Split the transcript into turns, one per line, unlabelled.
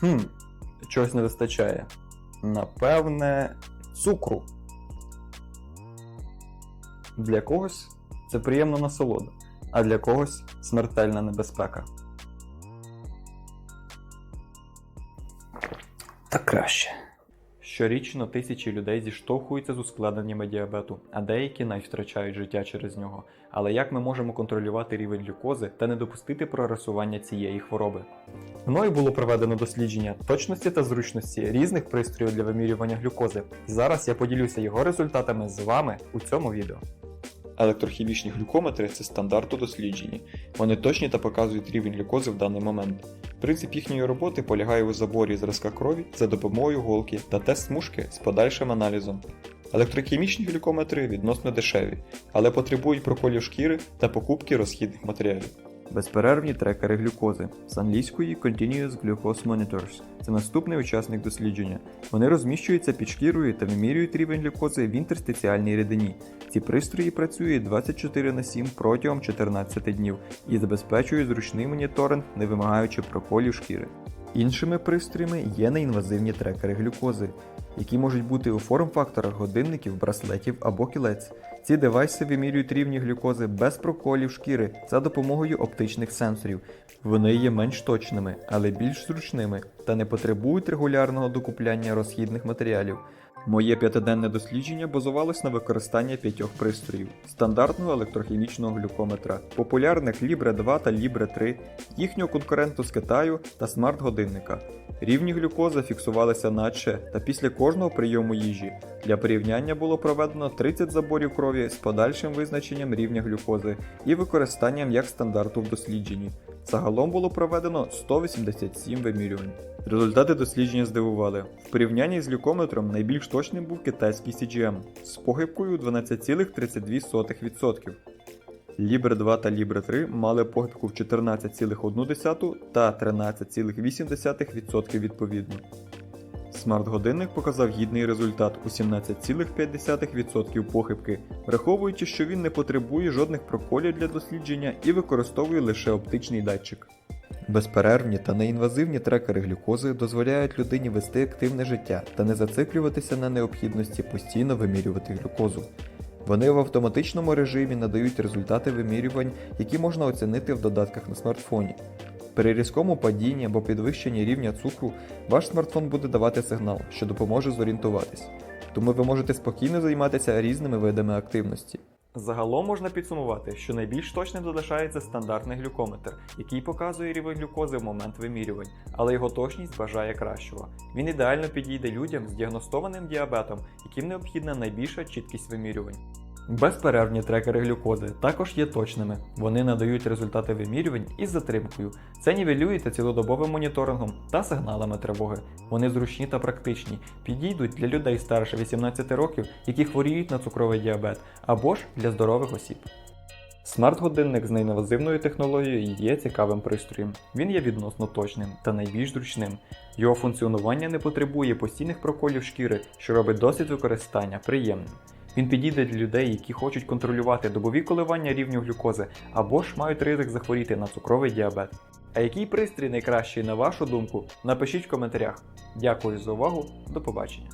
Хм, чогось не вистачає. Напевне, цукру. Для когось це приємна насолода, а для когось смертельна небезпека. Та краще. Щорічно тисячі людей зіштовхуються з ускладненнями діабету, а деякі навіть втрачають життя через нього. Але як ми можемо контролювати рівень глюкози та не допустити прогресування цієї хвороби? Мною було проведено дослідження точності та зручності різних пристроїв для вимірювання глюкози. Зараз я поділюся його результатами з вами у цьому відео. Електрохімічні глюкометри це стандарт у дослідженні. Вони точні та показують рівень глюкози в даний момент. Принцип їхньої роботи полягає у заборі зразка крові за допомогою голки та тест смужки з подальшим аналізом. Електрохімічні глюкометри відносно дешеві, але потребують проколів шкіри та покупки розхідних матеріалів. Безперервні трекери глюкози з англійської Continuous Glucose Monitors. Це наступний учасник дослідження. Вони розміщуються під шкірою та вимірюють рівень глюкози в інтерстиціальній рідині. Ці пристрої працюють 24 на 7 протягом 14 днів і забезпечують зручний моніторинг, не вимагаючи проколів шкіри. Іншими пристроями є неінвазивні трекери глюкози, які можуть бути у форм-факторах годинників, браслетів або кілець. Ці девайси вимірюють рівні глюкози без проколів шкіри за допомогою оптичних сенсорів. Вони є менш точними, але більш зручними та не потребують регулярного докупляння розхідних матеріалів. Моє п'ятиденне дослідження базувалось на використанні п'ятьох пристроїв: стандартного електрохімічного глюкометра, популярних Libre 2 та Libre 3, їхнього конкуренту з Китаю та смарт-годинника. Рівні глюкози фіксувалися наче та після кожного прийому їжі. Для порівняння було проведено 30 заборів крові з подальшим визначенням рівня глюкози і використанням як стандарту в дослідженні. Загалом було проведено 187 вимірювань. Результати дослідження здивували. В порівнянні з глюкометром найбільш точним був китайський CGM з похибкою 12,32%. Libre 2 та Libre 3 мали похибку в 14,1 та 13,8% відповідно. Смарт-годинник показав гідний результат у 17,5% похибки, враховуючи, що він не потребує жодних проколів для дослідження і використовує лише оптичний датчик. Безперервні та неінвазивні трекери глюкози дозволяють людині вести активне життя та не зациклюватися на необхідності постійно вимірювати глюкозу. Вони в автоматичному режимі надають результати вимірювань, які можна оцінити в додатках на смартфоні. При різкому падінні або підвищенні рівня цукру ваш смартфон буде давати сигнал, що допоможе зорієнтуватись. Тому ви можете спокійно займатися різними видами активності. Загалом можна підсумувати, що найбільш точним залишається стандартний глюкометр, який показує рівень глюкози в момент вимірювань, але його точність бажає кращого. Він ідеально підійде людям з діагностованим діабетом, яким необхідна найбільша чіткість вимірювань. Безперервні трекери глюкози також є точними. Вони надають результати вимірювань із затримкою. Це нівелюється цілодобовим моніторингом та сигналами тривоги. Вони зручні та практичні, підійдуть для людей старше 18 років, які хворіють на цукровий діабет, або ж для здорових осіб. Смарт-годинник з неінвазивною технологією є цікавим пристроєм. Він є відносно точним та найбільш зручним. Його функціонування не потребує постійних проколів шкіри, що робить досвід використання приємним. Він підійде для людей, які хочуть контролювати добові коливання рівню глюкози або ж мають ризик захворіти на цукровий діабет. А який пристрій найкращий на вашу думку? Напишіть в коментарях. Дякую за увагу, до побачення.